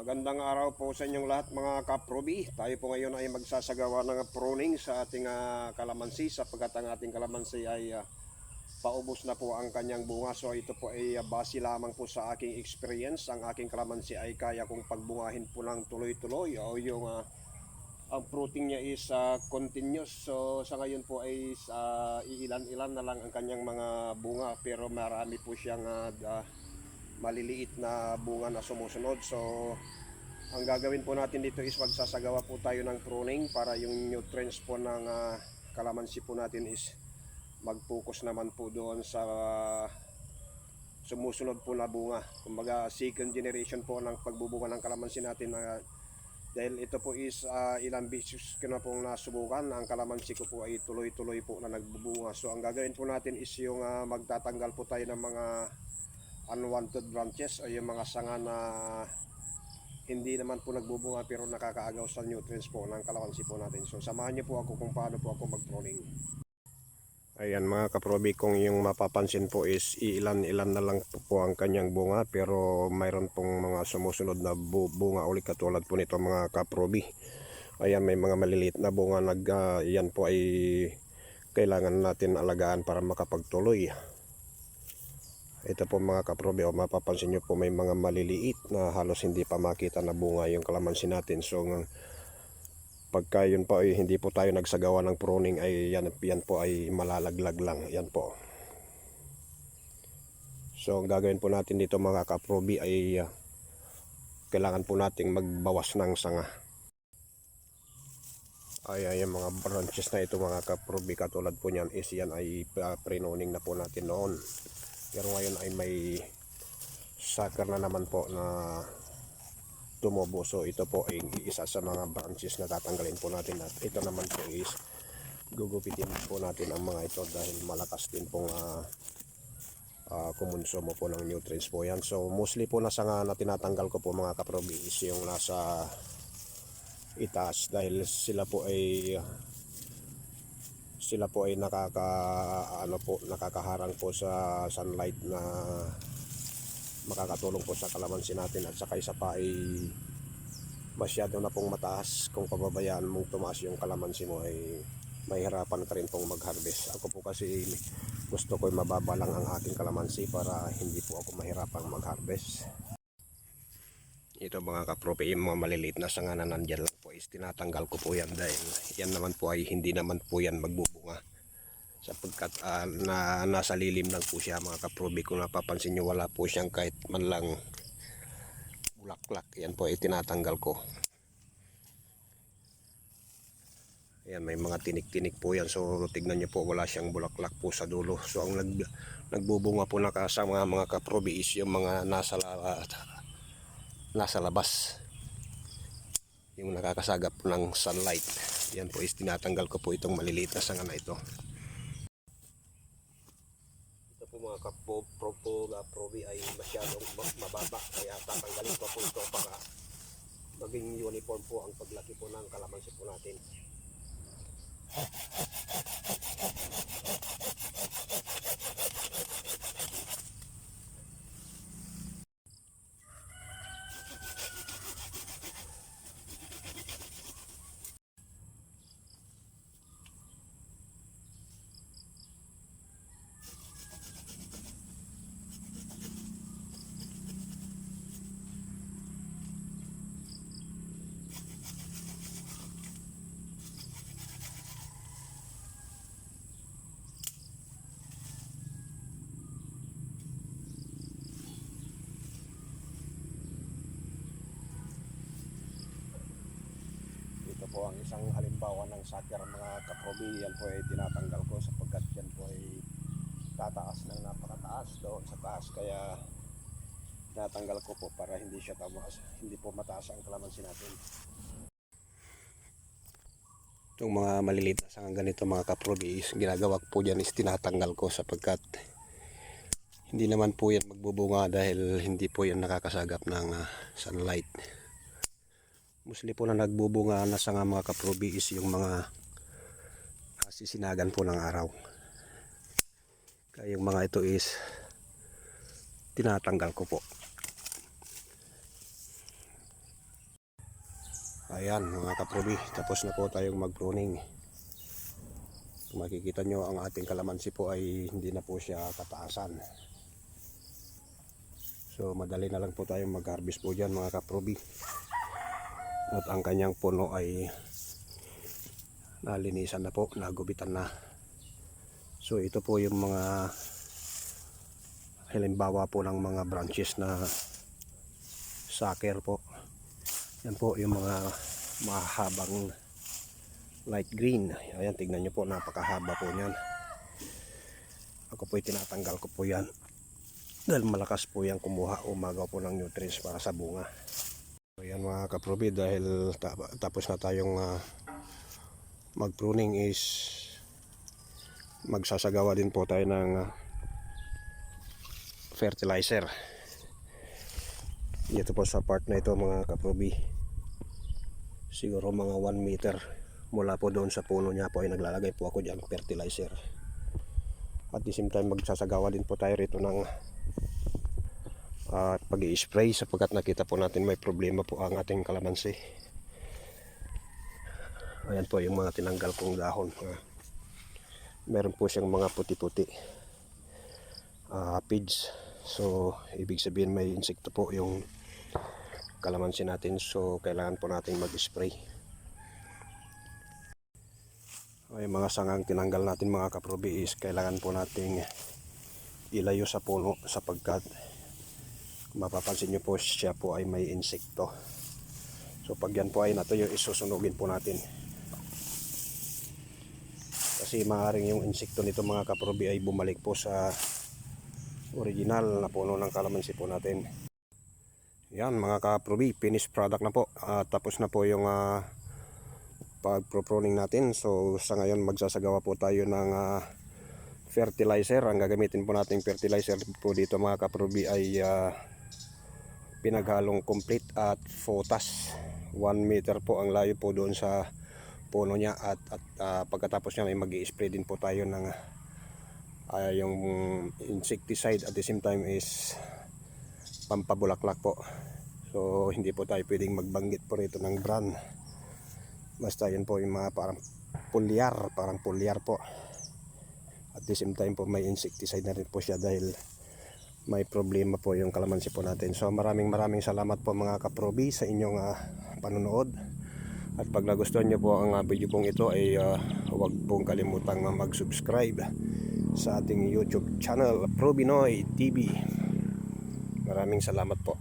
Magandang araw po sa inyong lahat mga kaprobi. Tayo po ngayon ay magsasagawa ng pruning sa ating ah, kalamansi sapagkat ang ating kalamansi ay ah, paubos na po ang kanyang bunga. So ito po ay ah, base lamang po sa aking experience. Ang aking kalamansi ay kaya kong pagbungahin po ng tuloy-tuloy o yung ah, ang fruiting niya is ah, continuous. So sa ngayon po ay ah, iilan-ilan na lang ang kanyang mga bunga pero marami po siyang ah, ah, maliliit na bunga na sumusunod. So, ang gagawin po natin dito is magsasagawa po tayo ng pruning para yung nutrients po ng ah, kalamansi po natin is mag-focus naman po doon sa sumusunod po na bunga. Kumbaga second generation po ng pagbubunga ng kalamansi natin na dahil ito po is ah, ilang beses ko na pong nasubukan, ang kalamansi ko po ay tuloy-tuloy po na nagbubunga. So ang gagawin po natin is yung ah, magtatanggal po tayo ng mga unwanted branches o yung mga sanga na hindi naman po nagbubunga pero nakakaagaw sa nutrients po ng kalamansi po natin. So samahan niyo po ako kung paano po ako mag-pruning. Ayan mga kaprobi, kung yung mapapansin po is ilan-ilan na lang po, po ang kanyang bunga pero mayroon pong mga sumusunod na bu- bunga ulit katulad po nito mga kaprobi. Ayan may mga maliliit na bunga nag ah, yan po ay kailangan natin alagaan para makapagtuloy. Ito po mga kaprobe, o mapapansin nyo po may mga maliliit na halos hindi pa makita na bunga yung kalamansi natin. So pagka yun po ay hindi po tayo nagsagawa ng pruning ay yan, yan po ay malalaglag lang. Yan po. So ang gagawin po natin dito mga kaprobe ay ah, kailangan po nating magbawas ng sanga. Ay, ay mga branches na ito mga kaprobe katulad po niyan is yan ay uh, pre-noning na po natin noon. Pero ngayon ay may sucker na naman po na tumubo. So ito po ay isa sa mga branches na tatanggalin po natin. At ito naman po is gugupitin po natin ang mga ito dahil malakas din pong uh, uh, kumonsumo po ng nutrients po yan. So mostly po nasa nga na tinatanggal ko po mga kaprobi is yung nasa itaas dahil sila po ay sila po ay nakaka ano po nakakaharang po sa sunlight na makakatulong po sa kalamansi natin at saka isa pa ay masyado na pong mataas kung pababayaan mong tumaas yung kalamansi mo ay mahirapan ka rin pong mag-harvest. Ako po kasi gusto ko mababa lang ang aking kalamansi para hindi po ako mahirapang mag-harvest. Ito mga kaprope, yung mga maliliit na sanga na nandyan lang is tinatanggal ko po yan dahil yan naman po ay hindi naman po yan magbubunga. Sapagkat ah, na, nasa lilim lang po siya mga kaprobe kung napapansin nyo wala po siyang kahit man lang bulaklak. Yan po ay tinatanggal ko. Ayan, may mga tinik-tinik po yan. So, tignan nyo po, wala siyang bulaklak po sa dulo. So, ang nag, nagbubunga po na sa mga, mga kaprobe is yung mga nasa, la- nasa labas. Yung nakakasagap ng sunlight. Yan po is tinatanggal ko po itong maliliit na sanga na ito. Ito po mga kapo, probi ay masyadong ma- mababa. Kaya tatanggalin ko po ito para maging uniform po ang paglaki po ng kalamansi po natin. Ito po ang isang halimbawa ng sucker mga kaprobi. Yan po ay tinatanggal ko sapagkat yan po ay tataas ng napakataas doon sa taas. Kaya tinatanggal ko po para hindi siya tamas, hindi po mataas ang kalamansi natin. Itong mga maliliit na sangang ganito mga kaprobi is ginagawa po dyan is tinatanggal ko sapagkat hindi naman po yan magbubunga dahil hindi po yan nakakasagap ng ah, sunlight. Mostly po na nagbubunga na sa nga mga kaprobi is yung mga kasisinagan po ng araw. Kaya yung mga ito is tinatanggal ko po. Ayan mga kaprobi, tapos na po tayong mag-pruning. Makikita nyo, ang ating kalamansi po ay hindi na po siya kataasan. So madali na lang po tayong mag-harvest po dyan mga kaprobi. At ang kanyang puno ay nalinisan na po, nagubitan na. So ito po yung mga halimbawa po ng mga branches na sucker po. Yan po yung mga mahabang light green. Ayan, tignan nyo po, napakahaba po niyan. Ako po tinatanggal ko po yan. Dahil malakas po yan kumuha, umagaw po ng nutrients para sa bunga. So yan mga kaprobi, dahil ta- tapos na tayong ah, mag-pruning is magsasagawa din po tayo ng ah, fertilizer. Ito po sa part na ito mga kaprobi. Siguro mga 1 meter mula po doon sa puno niya po ay naglalagay po ako dyan fertilizer. At the same time magsasagawa din po tayo rito ng at pag spray sapagkat nakita po natin may problema po ang ating kalamansi. Ayan po yung mga tinanggal kong dahon. Ah, Meron po siyang mga puti-puti ah aphids. So, ibig sabihin may insekto po yung kalamansi natin. So, kailangan po natin mag-spray. Ay, mga sangang tinanggal natin mga kaprobi is kailangan po nating ilayo sa puno sapagkat mapapansin nyo po siya po ay may insekto. So, pag yan po ay natuyo, isusunugin po natin. Kasi maaaring yung insekto nito mga kaprobi ay bumalik po sa original na puno ng kalamansi po natin. Yan mga kaprobi, finished product na po. Ah, tapos na po yung ah, pag-proning natin. So sa ngayon magsasagawa po tayo ng ah, fertilizer. Ang gagamitin po nating fertilizer po dito mga kaprobi ay ah, pinaghalong complete at photas. 1 meter po ang layo po doon sa puno niya at, at ah, pagkatapos niya ay mag spray din po tayo ng ah, yung insecticide at the same time is pampabulaklak po. So hindi po tayo pwedeng magbanggit po rito ng brand. Basta yun po yung mga parang pulyar, parang pulyar po. At the same time po may insecticide na rin po siya dahil may problema po yung kalamansi po natin. So maraming maraming salamat po mga kaprobi sa inyong ah, panonood. At pag nagustuhan nyo po ang ah, video pong ito ay ah, huwag pong kalimutang mag-subscribe sa ating YouTube channel Probinoy TV. Maraming salamat po.